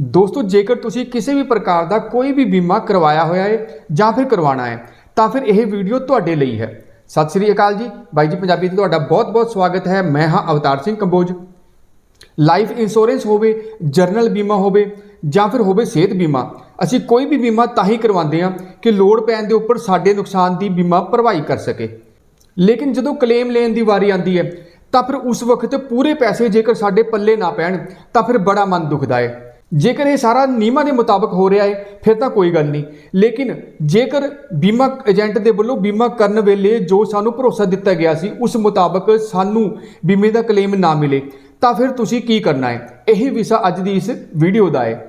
ਦੋਸਤੋ, ਜੇਕਰ ਤੁਸੀਂ ਕਿਸੇ ਵੀ ਪ੍ਰਕਾਰ ਦਾ ਕੋਈ ਵੀ ਬੀਮਾ ਕਰਵਾਇਆ ਹੋਇਆ ਹੈ ਜਾਂ ਫਿਰ ਕਰਵਾਉਣਾ ਹੈ, ਤਾਂ ਫਿਰ ਇਹ ਵੀਡੀਓ ਤੁਹਾਡੇ ਲਈ ਹੈ। ਸਤਿ ਸ੍ਰੀ ਅਕਾਲ ਜੀ। ਬਾਈ ਜੀ, ਪੰਜਾਬੀ ਤੇ ਤੁਹਾਡਾ ਬਹੁਤ-ਬਹੁਤ ਸਵਾਗਤ ਹੈ। ਮੈਂ ਹਾਂ ਅਵਤਾਰ ਸਿੰਘ ਕੰਬੋਜ। ਲਾਈਫ ਇੰਸ਼ੋਰੈਂਸ ਹੋਵੇ, ਜਰਨਲ ਬੀਮਾ ਹੋਵੇ ਜਾਂ ਫਿਰ ਹੋਵੇ ਸਿਹਤ ਬੀਮਾ, ਅਸੀਂ ਕੋਈ ਵੀ ਬੀਮਾ ਤਾਂ ਹੀ ਕਰਵਾਉਂਦੇ ਹਾਂ ਕਿ ਲੋੜ ਪੈਣ ਦੇ ਉੱਪਰ ਸਾਡੇ ਨੁਕਸਾਨ ਦੀ ਬੀਮਾ ਭਰਵਾਈ ਕਰ ਸਕੇ। ਲੇਕਿਨ ਜਦੋਂ ਕਲੇਮ ਲੈਣ ਦੀ ਵਾਰੀ ਆਉਂਦੀ ਹੈ, ਤਾਂ ਫਿਰ ਉਸ ਵਕਤ ਪੂਰੇ ਪੈਸੇ ਜੇਕਰ ਸਾਡੇ ਪੱਲੇ ਨਾ ਪੈਣ, ਤਾਂ ਫਿਰ ਬੜਾ ਮਨ ਦੁਖਦਾ ਹੈ। ਜੇਕਰ ਇਹ ਸਾਰਾ ਨਿਯਮਾਂ ਦੇ ਮੁਤਾਬਕ ਹੋ ਰਿਹਾ ਹੈ, ਫਿਰ ਤਾਂ ਕੋਈ ਗੱਲ ਨਹੀਂ। ਲੇਕਿਨ ਜੇਕਰ ਬੀਮਾ ਏਜੰਟ ਦੇ ਵੱਲੋਂ ਬੀਮਾ ਕਰਨ ਵੇਲੇ ਜੋ ਸਾਨੂੰ ਭਰੋਸਾ ਦਿੱਤਾ ਗਿਆ ਸੀ, ਉਸ ਮੁਤਾਬਕ ਸਾਨੂੰ ਬੀਮੇ ਦਾ ਕਲੇਮ ਨਾ ਮਿਲੇ, ਤਾਂ ਫਿਰ ਤੁਸੀਂ ਕੀ ਕਰਨਾ ਹੈ? ਇਹੀ ਵਿਸ਼ਾ ਅੱਜ ਦੀ ਇਸ ਵੀਡੀਓ ਦਾ ਹੈ।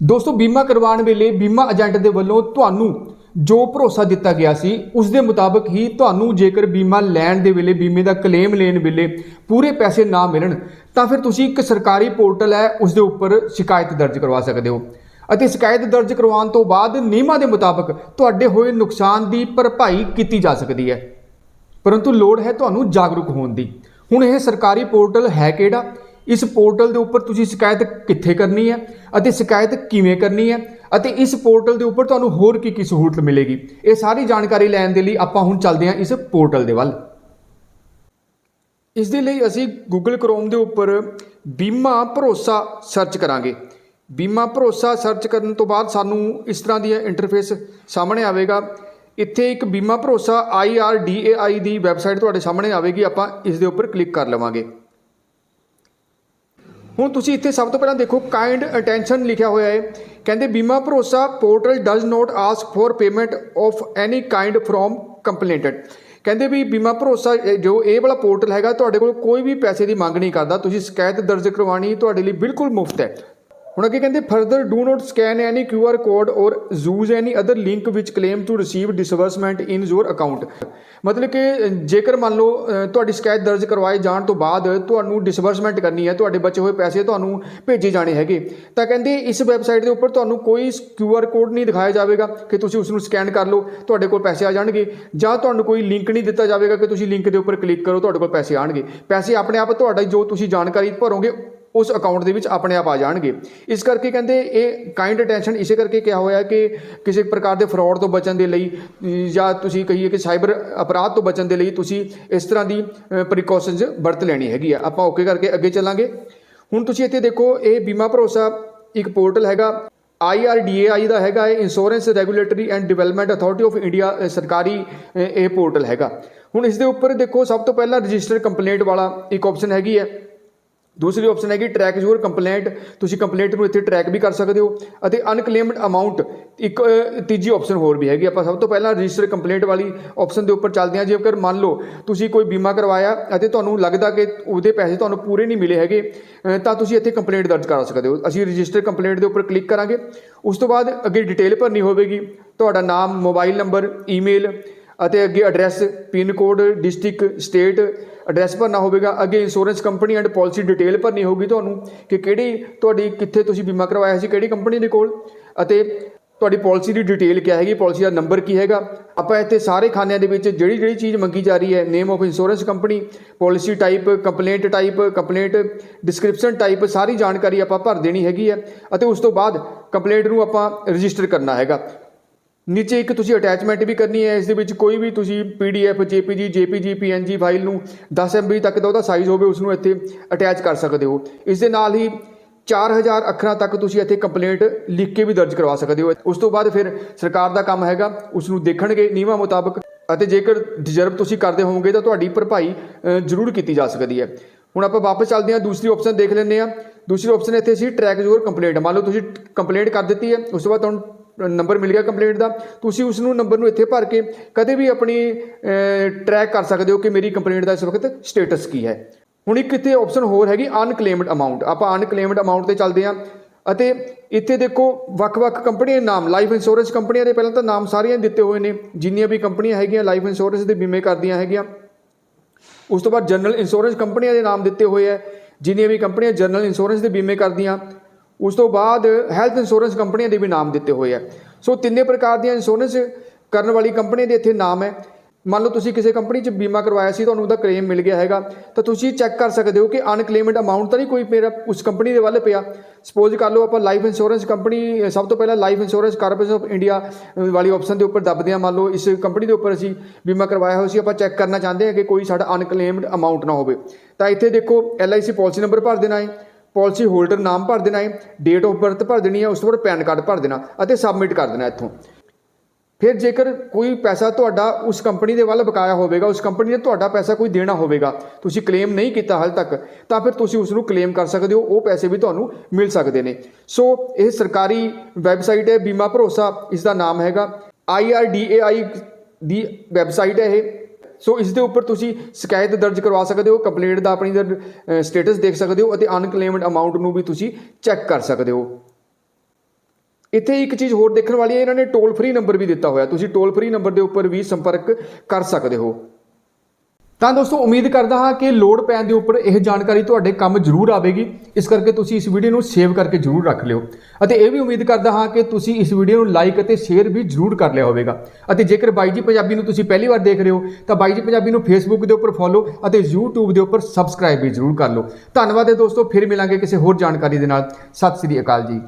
ਦੋਸਤੋ, ਬੀਮਾ ਕਰਵਾਉਣ ਵੇਲੇ ਬੀਮਾ ਏਜੰਟ ਦੇ ਵੱਲੋਂ ਤੁਹਾਨੂੰ ਜੋ ਭਰੋਸਾ ਦਿੱਤਾ ਗਿਆ ਸੀ, ਉਸ ਦੇ ਮੁਤਾਬਕ ਹੀ ਤੁਹਾਨੂੰ ਜੇਕਰ ਬੀਮਾ ਲੈਣ ਦੇ ਵੇਲੇ, ਬੀਮੇ ਦਾ ਕਲੇਮ ਲੈਣ ਵੇਲੇ ਪੂਰੇ ਪੈਸੇ ਨਾ ਮਿਲਣ ਤਾਂ ਫਿਰ ਤੁਸੀਂ ਇੱਕ ਸਰਕਾਰੀ ਪੋਰਟਲ ਹੈ ਉਸ ਦੇ ਉੱਪਰ ਸ਼ਿਕਾਇਤ ਦਰਜ ਕਰਵਾ ਸਕਦੇ ਹੋ। ਅਤੇ ਸ਼ਿਕਾਇਤ ਦਰਜ ਕਰਵਾਉਣ ਤੋਂ ਬਾਅਦ ਨਿਯਮਾਂ ਦੇ ਮੁਤਾਬਕ ਤੁਹਾਡੇ ਹੋਏ ਨੁਕਸਾਨ ਦੀ ਭਰਪਾਈ ਕੀਤੀ ਜਾ ਸਕਦੀ ਹੈ। ਪਰੰਤੂ ਲੋੜ ਹੈ ਤੁਹਾਨੂੰ ਜਾਗਰੂਕ ਹੋਣ ਦੀ। ਹੁਣ ਇਹ ਸਰਕਾਰੀ ਪੋਰਟਲ ਹੈ ਕਿਹੜਾ? ਇਸ ਪੋਰਟਲ ਦੇ ਉੱਪਰ ਤੁਸੀਂ ਸ਼ਿਕਾਇਤ ਕਿੱਥੇ ਕਰਨੀ ਹੈ ਅਤੇ ਸ਼ਿਕਾਇਤ ਕਿਵੇਂ ਕਰਨੀ ਹੈ? ਅਤੇ ਇਸ ਪੋਰਟਲ ਦੇ ਉੱਪਰ ਤੁਹਾਨੂੰ ਹੋਰ ਕੀ ਕੀ ਸਹੂਲਤ ਮਿਲੇਗੀ? ਇਹ ਸਾਰੀ ਜਾਣਕਾਰੀ ਲੈਣ ਦੇ ਲਈ ਆਪਾਂ ਹੁਣ ਚੱਲਦੇ ਹਾਂ ਇਸ ਪੋਰਟਲ ਦੇ ਵੱਲ। ਇਸ ਦੇ ਲਈ ਅਸੀਂ Google Chrome ਦੇ ਉੱਪਰ ਬੀਮਾ ਭਰੋਸਾ ਸਰਚ ਕਰਾਂਗੇ। ਬੀਮਾ ਭਰੋਸਾ ਸਰਚ ਕਰਨ ਤੋਂ ਬਾਅਦ ਸਾਨੂੰ ਇਸ ਤਰ੍ਹਾਂ ਦੀ ਇੰਟਰਫੇਸ ਸਾਹਮਣੇ ਆਵੇਗਾ। ਇੱਥੇ ਇੱਕ ਬੀਮਾ ਭਰੋਸਾ IRDAI ਦੀ ਵੈਬਸਾਈਟ ਤੁਹਾਡੇ ਸਾਹਮਣੇ ਆਵੇਗੀ। ਆਪਾਂ ਇਸ ਦੇ ਉੱਪਰ ਕਲਿੱਕ ਕਰ ਲਵਾਂਗੇ। ਹੁਣ ਤੁਸੀਂ ਇੱਥੇ ਸਭ ਤੋਂ ਪਹਿਲਾਂ ਦੇਖੋ ਕਾਈਂਡ ਅਟੈਂਸ਼ਨ ਲਿਖਿਆ ਹੋਇਆ ਹੈ। ਕਹਿੰਦੇ Bima Bharosa portal does not ask for payment of any kind from complainant ਕਹਿੰਦੇ ਵੀ ਬੀਮਾ ਭਰੋਸਾ ਜੋ ਇਹ ਵਾਲਾ ਪੋਰਟਲ ਹੈਗਾ, ਤੁਹਾਡੇ ਕੋਲ ਕੋਈ ਵੀ ਪੈਸੇ ਦੀ ਮੰਗ ਨਹੀਂ ਕਰਦਾ। ਤੁਸੀਂ ਸ਼ਿਕਾਇਤ ਦਰਜ ਕਰਵਾਉਣੀ ਤੁਹਾਡੇ ਲਈ ਬਿਲਕੁਲ ਮੁਫਤ ਹੈ। ਹੁਣ ਅੱਗੇ ਕਹਿੰਦੇ further do not scan any Q R code or use any other link which claim to receive disbursement in your account ਮਤਲਬ ਕਿ ਜੇਕਰ ਮੰਨ ਲਓ ਤੁਹਾਡੀ ਸ਼ਿਕਾਇਤ ਦਰਜ ਕਰਵਾਏ ਜਾਣ ਤੋਂ ਬਾਅਦ ਤੁਹਾਨੂੰ ਡਿਸਬਰਸਮੈਂਟ ਕਰਨੀ ਹੈ, ਤੁਹਾਡੇ ਬਚੇ ਹੋਏ ਪੈਸੇ ਤੁਹਾਨੂੰ ਭੇਜੇ ਜਾਣੇ ਹੈਗੇ, ਤਾਂ ਕਹਿੰਦੇ ਇਸ ਵੈਬਸਾਈਟ ਦੇ ਉੱਪਰ ਤੁਹਾਨੂੰ ਕੋਈ ਕਿਊ ਆਰ ਕੋਡ ਨਹੀਂ ਦਿਖਾਇਆ ਜਾਵੇਗਾ ਕਿ ਤੁਸੀਂ ਉਸ ਨੂੰ ਸਕੈਨ ਕਰ ਲਓ, ਤੁਹਾਡੇ ਕੋਲ ਪੈਸੇ ਆ ਜਾਣਗੇ, ਜਾਂ ਤੁਹਾਨੂੰ ਕੋਈ ਲਿੰਕ ਨਹੀਂ ਦਿੱਤਾ ਜਾਵੇਗਾ ਕਿ ਤੁਸੀਂ ਲਿੰਕ ਦੇ ਉੱਪਰ ਕਲਿੱਕ ਕਰੋ, ਤੁਹਾਡੇ ਕੋਲ ਪੈਸੇ ਆਣਗੇ ਪੈਸੇ ਆਪਣੇ ਆਪ ਤੁਹਾਡਾ ਜੋ ਤੁਸੀਂ ਜਾਣਕਾਰੀ ਭਰੋਗੇ ਉਸ ਅਕਾਊਂਟ ਦੇ ਵਿੱਚ ਆਪਣੇ ਆਪ ਆ ਜਾਣਗੇ। ਇਸ ਕਰਕੇ ਕਹਿੰਦੇ ਇਹ ਕਾਈਂਡ ਅਟੈਂਸ਼ਨ ਇਸੇ ਕਰਕੇ ਕਿਹਾ ਹੋਇਆ ਕਿ ਕਿਸੇ ਪ੍ਰਕਾਰ ਦੇ ਫਰਾਡ ਤੋਂ ਬਚਣ ਦੇ ਲਈ, ਜਾਂ ਤੁਸੀਂ ਕਹੀਏ ਕਿ ਸਾਈਬਰ ਅਪਰਾਧ ਤੋਂ ਬਚਣ ਦੇ ਲਈ ਤੁਸੀਂ ਇਸ ਤਰ੍ਹਾਂ ਦੀ ਪ੍ਰੀਕਾਸ਼ਨਸ ਵਰਤ ਲੈਣੀ ਹੈਗੀ ਆ। ਆਪਾਂ ਓਕੇ ਕਰਕੇ ਅੱਗੇ ਚੱਲਾਂਗੇ। ਹੁਣ ਤੁਸੀਂ ਇੱਥੇ ਦੇਖੋ, ਇਹ ਬੀਮਾ ਭਰੋਸਾ ਇੱਕ ਪੋਰਟਲ ਹੈਗਾ IRDAI ਦਾ ਹੈਗਾ, ਇਹ insurance regulatory and development authority of India ਸਰਕਾਰੀ ਇਹ ਪੋਰਟਲ ਹੈਗਾ। ਹੁਣ ਇਸ ਦੇ ਉੱਪਰ ਦੇਖੋ, ਸਭ ਤੋਂ ਪਹਿਲਾਂ ਰਜਿਸਟਰ ਕੰਪਲੇਂਟ ਵਾਲਾ ਇੱਕ ਆਪਸ਼ਨ ਹੈਗੀ ਹੈ। ਦੂਸਰੀ ਆਪਸ਼ਨ ਹੈਗੀ ਟਰੈਕ ਯੂਰ ਕੰਪਲੇਂਟ ਤੁਸੀਂ ਕੰਪਲੇਂਟ ਨੂੰ ਇੱਥੇ ਟਰੈਕ ਵੀ ਕਰ ਸਕਦੇ ਹੋ ਅਤੇ ਅਨਕਲੇਮਡ ਅਮਾਉਂਟ ਇੱਕ ਤੀਜੀ ਆਪਸ਼ਨ ਹੋਰ ਵੀ ਹੈਗੀ। ਆਪਾਂ ਸਭ ਤੋਂ ਪਹਿਲਾਂ ਰਜਿਸਟਰ ਕੰਪਲੇਂਟ ਵਾਲੀ ਆਪਸ਼ਨ ਦੇ ਉੱਪਰ ਚੱਲਦੇ ਹਾਂ। ਜੇਕਰ ਮੰਨ ਲਓ ਤੁਸੀਂ ਕੋਈ ਬੀਮਾ ਕਰਵਾਇਆ ਅਤੇ ਤੁਹਾਨੂੰ ਲੱਗਦਾ ਕਿ ਉਹਦੇ ਪੈਸੇ ਤੁਹਾਨੂੰ ਪੂਰੇ ਨਹੀਂ ਮਿਲੇ ਹੈਗੇ ਤਾਂ ਤੁਸੀਂ ਇੱਥੇ ਕੰਪਲੇਂਟ ਦਰਜ ਕਰ ਸਕਦੇ ਹੋ। ਅਸੀਂ ਰਜਿਸਟਰ ਕੰਪਲੇਂਟ ਦੇ ਉੱਪਰ ਕਲਿੱਕ ਕਰਾਂਗੇ। ਉਸ ਤੋਂ ਬਾਅਦ ਅੱਗੇ ਡਿਟੇਲ ਭਰਨੀ ਹੋਵੇਗੀ। ਤੁਹਾਡਾ ਨਾਮ ਮੋਬਾਈਲ ਨੰਬਰ ਈਮੇਲ ਅਤੇ ਅੱਗੇ address pin code district state address ਭਰਨਾ ਹੋਵੇਗਾ। ਅੱਗੇ insurance company and policy detail ਭਰਨੀ ਹੋਊਗੀ ਤੁਹਾਨੂੰ ਕਿ ਕਿਹੜੀ ਤੁਹਾਡੀ, ਕਿੱਥੇ ਤੁਸੀਂ ਬੀਮਾ ਕਰਵਾਇਆ ਸੀ, ਕਿਹੜੀ ਕੰਪਨੀ ਦੇ ਕੋਲ ਅਤੇ ਤੁਹਾਡੀ ਪਾਲਿਸੀ ਦੀ ਡਿਟੇਲ ਕੀ ਹੈਗੀ ਪਾਲਿਸੀ ਦਾ ਨੰਬਰ ਕੀ ਹੈਗਾ। ਆਪਾਂ ਇੱਥੇ ਸਾਰੇ ਖਾਨਿਆਂ ਦੇ ਵਿੱਚ ਜਿਹੜੀ ਜਿਹੜੀ ਚੀਜ਼ ਮੰਗੀ ਜਾ ਰਹੀ ਹੈ name of insurance company policy type complaint type complaint description type ਸਾਰੀ ਜਾਣਕਾਰੀ ਆਪਾਂ ਭਰ ਦੇਣੀ ਹੈਗੀ ਹੈ ਅਤੇ ਉਸ ਤੋਂ ਬਾਅਦ ਕੰਪਲੇਂਟ ਨੂੰ ਆਪਾਂ ਰਜਿਸਟਰ ਕਰਨਾ ਹੈਗਾ। ਨੀਚੇ ਇੱਕ ਤੁਸੀਂ ਅਟੈਚਮੈਂਟ ਵੀ ਕਰਨੀ ਹੈ, ਇਸ ਦੇ ਵਿੱਚ ਕੋਈ ਵੀ ਤੁਸੀਂ PDF, JPG JPG, PNG file ਨੂੰ 10 MB ਤੱਕ ਦਾ ਉਹਦਾ ਸਾਈਜ਼ ਹੋਵੇ ਉਸ ਨੂੰ ਇੱਥੇ ਅਟੈਚ ਕਰ ਸਕਦੇ ਹੋ। ਇਸ ਦੇ ਨਾਲ ਹੀ 4000 ਅੱਖਰਾਂ ਤੱਕ ਤੁਸੀਂ ਇੱਥੇ ਕੰਪਲੇਂਟ ਲਿਖ ਕੇ ਵੀ ਦਰਜ ਕਰਵਾ ਸਕਦੇ ਹੋ। ਉਸ ਤੋਂ ਬਾਅਦ ਫਿਰ ਸਰਕਾਰ ਦਾ ਕੰਮ ਹੈਗਾ ਉਸ ਨੂੰ ਦੇਖਣਗੇ ਨਿਯਮਾਂ ਮੁਤਾਬਕ ਅਤੇ ਜੇਕਰ ਡਿਜ਼ਰਵ ਤੁਸੀਂ ਕਰਦੇ ਹੋਵੋਗੇ ਤਾਂ ਤੁਹਾਡੀ ਭਰਪਾਈ ਜ਼ਰੂਰ ਕੀਤੀ ਜਾ ਸਕਦੀ ਹੈ। ਹੁਣ ਆਪਾਂ ਵਾਪਸ ਚੱਲਦੇ ਹਾਂ, ਦੂਸਰੀ ਆਪਸ਼ਨ ਦੇਖ ਲੈਂਦੇ ਹਾਂ। ਦੂਸਰੀ ਆਪਸ਼ਨ ਇੱਥੇ ਸੀ ਟਰੈਕ ਜ਼ੋਰ ਕੰਪਲੇਂਟ ਮੰਨ ਲਓ ਤੁਸੀਂ ਕੰਪਲੇਂਟ ਕਰ ਦਿੱਤੀ ਹੈ, ਉਸ ਤੋਂ ਬਾਅਦ ਤੁਹਾਨੂੰ ਨੰਬਰ ਮਿਲ ਗਿਆ ਕੰਪਲੇਂਟ ਦਾ, ਤੁਸੀਂ ਉਸ ਨੂੰ ਨੰਬਰ ਨੂੰ ਇੱਥੇ ਭਰ ਕੇ ਕਦੇ ਵੀ ਆਪਣੀ ਟਰੈਕ ਕਰ ਸਕਦੇ ਹੋ ਕਿ ਮੇਰੀ ਕੰਪਲੇਂਟ ਦਾ ਇਸ ਵਕਤ ਸਟੇਟਸ ਕੀ ਹੈ। ਹੁਣ ਇੱਕ ਇੱਥੇ ਆਪਸ਼ਨ ਹੋਰ ਹੈਗੀ ਅਨਕਲੇਮਡ ਅਮਾਉਂਟ ਆਪਾਂ ਅਨਕਲੇਮਡ ਅਮਾਉਂਟ ਤੇ ਚੱਲਦੇ ਹਾਂ ਅਤੇ ਇੱਥੇ ਦੇਖੋ ਵੱਖ-ਵੱਖ ਕੰਪਨੀਆਂ ਦੇ ਨਾਮ ਲਾਈਫ ਇੰਸ਼ੋਰੈਂਸ ਕੰਪਨੀਆਂ ਦੇ ਪਹਿਲਾਂ ਤਾਂ ਨਾਮ ਸਾਰੀਆਂ ਦਿੱਤੇ ਹੋਏ ਨੇ, ਜਿੰਨੀਆਂ ਵੀ ਕੰਪਨੀਆਂ ਹੈਗੀਆਂ ਲਾਈਫ ਇੰਸ਼ੋਰੈਂਸ ਦੇ ਬੀਮੇ ਕਰਦੀਆਂ ਹੈਗੀਆਂ। ਉਸ ਤੋਂ ਬਾਅਦ ਜਨਰਲ ਇੰਸ਼ੋਰੈਂਸ ਕੰਪਨੀਆਂ ਦੇ ਨਾਮ ਦਿੱਤੇ ਹੋਏ ਹੈ, ਜਿੰਨੀਆਂ ਵੀ ਕੰਪਨੀਆਂ ਜਨਰਲ ਇੰਸ਼ੋਰੈਂਸ ਦੇ ਬੀਮੇ ਕਰਦੀਆਂ ਉਸ ਤੋਂ ਬਾਅਦ ਹੈਲਥ ਇੰਸ਼ੋਰੈਂਸ ਕੰਪਨੀਆਂ ਦੇ ਵੀ ਨਾਮ ਦਿੱਤੇ ਹੋਏ ਆ। ਸੋ ਤਿੰਨੇ ਪ੍ਰਕਾਰ ਦੀਆਂ ਇੰਸ਼ੋਰੈਂਸ ਕਰਨ ਵਾਲੀ ਕੰਪਨੀ ਦੇ ਇੱਥੇ ਨਾਮ ਹੈ। ਮੰਨ ਲਓ ਤੁਸੀਂ ਕਿਸੇ ਕੰਪਨੀ 'ਚ ਬੀਮਾ ਕਰਵਾਇਆ ਸੀ, ਤੁਹਾਨੂੰ ਉਹਦਾ ਕਲੇਮ ਮਿਲ ਗਿਆ ਹੈਗਾ। ਤਾਂ ਤੁਸੀਂ ਚੈੱਕ ਕਰ ਸਕਦੇ ਹੋ ਕਿ ਅਨਕਲੇਮਡ ਅਮਾਉਂਟ ਤਾਂ ਨਹੀਂ ਕੋਈ ਮੇਰਾ ਉਸ ਕੰਪਨੀ ਦੇ ਵੱਲ ਪਿਆ। ਸਪੋਜ਼ ਕਰ ਲਓ ਆਪਾਂ ਲਾਈਫ ਇੰਸ਼ੋਰੈਂਸ ਕੰਪਨੀ ਸਭ ਤੋਂ ਪਹਿਲਾਂ life insurance corporation of India ਵਾਲੀ ਆਪਸ਼ਨ ਦੇ ਉੱਪਰ ਦੱਬਦੇ ਹਾਂ। ਮੰਨ ਲਓ ਇਸ ਕੰਪਨੀ ਦੇ ਉੱਪਰ ਅਸੀਂ ਬੀਮਾ ਕਰਵਾਇਆ ਹੋਇਆ ਸੀ, ਆਪਾਂ ਚੈੱਕ ਕਰਨਾ ਚਾਹੁੰਦੇ ਹਾਂ ਕਿ ਕੋਈ ਸਾਡਾ ਅਨਕਲੇਮਡ ਅਮਾਉਂਟ ਨਾ ਹੋਵੇ। ਤਾਂ ਇੱਥੇ ਦੇਖੋ LIC ਪਾਲਿਸੀ ਨੰਬਰ ਭਰ ਦੇਣਾ ਹੈ। ਪਾਲਿਸੀ ਹੋਲਡਰ ਨਾਮ ਭਰ ਦੇਣਾ ਹੈ ਡੇਟ ਆਫ ਬਰਥ ਭਰ ਦੇਣੀ ਹੈ, ਉਸ ਤੋਂ ਬਾਅਦ ਪੈਨ ਕਾਰਡ ਭਰ ਦੇਣਾ ਅਤੇ ਸਬਮਿਟ ਕਰ ਦੇਣਾ ਇੱਥੋਂ। ਫਿਰ ਜੇਕਰ ਕੋਈ ਪੈਸਾ ਤੁਹਾਡਾ ਉਸ ਕੰਪਨੀ ਦੇ ਵੱਲ ਬਕਾਇਆ ਹੋਵੇਗਾ, ਉਸ ਕੰਪਨੀ ਨੇ ਤੁਹਾਡਾ ਪੈਸਾ ਕੋਈ ਦੇਣਾ ਹੋਵੇਗਾ, ਤੁਸੀਂ ਕਲੇਮ ਨਹੀਂ ਕੀਤਾ ਹਾਲ ਤੱਕ, ਤਾਂ ਫਿਰ ਤੁਸੀਂ ਉਸ ਨੂੰ ਕਲੇਮ ਕਰ ਸਕਦੇ ਹੋ, ਉਹ ਪੈਸੇ ਵੀ ਤੁਹਾਨੂੰ ਮਿਲ ਸਕਦੇ ਨੇ। ਸੋ ਇਹ ਸਰਕਾਰੀ ਵੈਬਸਾਈਟ ਹੈ, ਬੀਮਾ ਭਰੋਸਾ ਇਸ ਦਾ ਨਾਮ ਹੈਗਾ। IRDAI ਦੀ ਵੈਬਸਾਈਟ ਹੈ ਇਹ। ਸੋ ਇਸ ਦੇ ਉੱਪਰ ਤੁਸੀਂ ਸ਼ਿਕਾਇਤ ਦਰਜ ਕਰਵਾ ਸਕਦੇ ਹੋ ਕੰਪਲੇਂਟ ਦਾ ਆਪਣੀ ਸਟੇਟਸ ਦੇਖ ਸਕਦੇ ਹੋ ਅਤੇ ਅਨਕਲੇਮਡ ਅਮਾਉਂਟ ਨੂੰ ਵੀ ਤੁਸੀਂ ਚੈੱਕ ਕਰ ਸਕਦੇ ਹੋ। ਇੱਥੇ ਇੱਕ ਚੀਜ਼ ਹੋਰ ਦੇਖਣ ਵਾਲੀ ਹੈ, ਇਹਨਾਂ ਨੇ ਟੋਲ ਫ੍ਰੀ ਨੰਬਰ ਵੀ ਦਿੱਤਾ ਹੋਇਆ। ਤੁਸੀਂ ਟੋਲ ਫ੍ਰੀ ਨੰਬਰ ਦੇ ਉੱਪਰ ਵੀ ਸੰਪਰਕ ਕਰ ਸਕਦੇ ਹੋ। ਤਾਂ ਦੋਸਤੋ, ਉਮੀਦ ਕਰਦਾ ਹਾਂ ਕਿ ਲੋਡ ਪੈਣ ਦੇ ਉੱਪਰ ਇਹ ਜਾਣਕਾਰੀ ਤੁਹਾਡੇ ਕੰਮ ਜ਼ਰੂਰ ਆਵੇਗੀ। ਇਸ ਕਰਕੇ ਤੁਸੀਂ ਇਸ ਵੀਡੀਓ ਨੂੰ ਸੇਵ ਕਰਕੇ ਜ਼ਰੂਰ ਰੱਖ ਲਿਓ। ਅਤੇ ਇਹ ਵੀ ਉਮੀਦ ਕਰਦਾ ਹਾਂ ਕਿ ਤੁਸੀਂ ਇਸ ਵੀਡੀਓ ਨੂੰ ਲਾਈਕ ਅਤੇ ਸ਼ੇਅਰ ਵੀ ਜ਼ਰੂਰ ਕਰ ਲਿਆ ਹੋਵੇਗਾ। ਅਤੇ ਜੇਕਰ ਬਾਈ ਜੀ ਪੰਜਾਬੀ ਨੂੰ ਤੁਸੀਂ ਪਹਿਲੀ ਵਾਰ ਦੇਖ ਰਹੇ ਹੋ, ਤਾਂ ਬਾਈ ਜੀ ਪੰਜਾਬੀ ਨੂੰ ਫੇਸਬੁੱਕ ਦੇ ਉੱਪਰ ਫੋਲੋ ਅਤੇ YouTube ਦੇ ਉੱਪਰ ਸਬਸਕ੍ਰਾਈਬ ਵੀ ਜ਼ਰੂਰ ਕਰ ਲਓ। ਧੰਨਵਾਦ ਹੈ ਦੋਸਤੋ, ਫਿਰ ਮਿਲਾਂਗੇ ਕਿਸੇ ਹੋਰ ਜਾਣਕਾਰੀ ਦੇ ਨਾਲ। ਸਤਿ ਸ੍ਰੀ ਅਕਾਲ ਜੀ।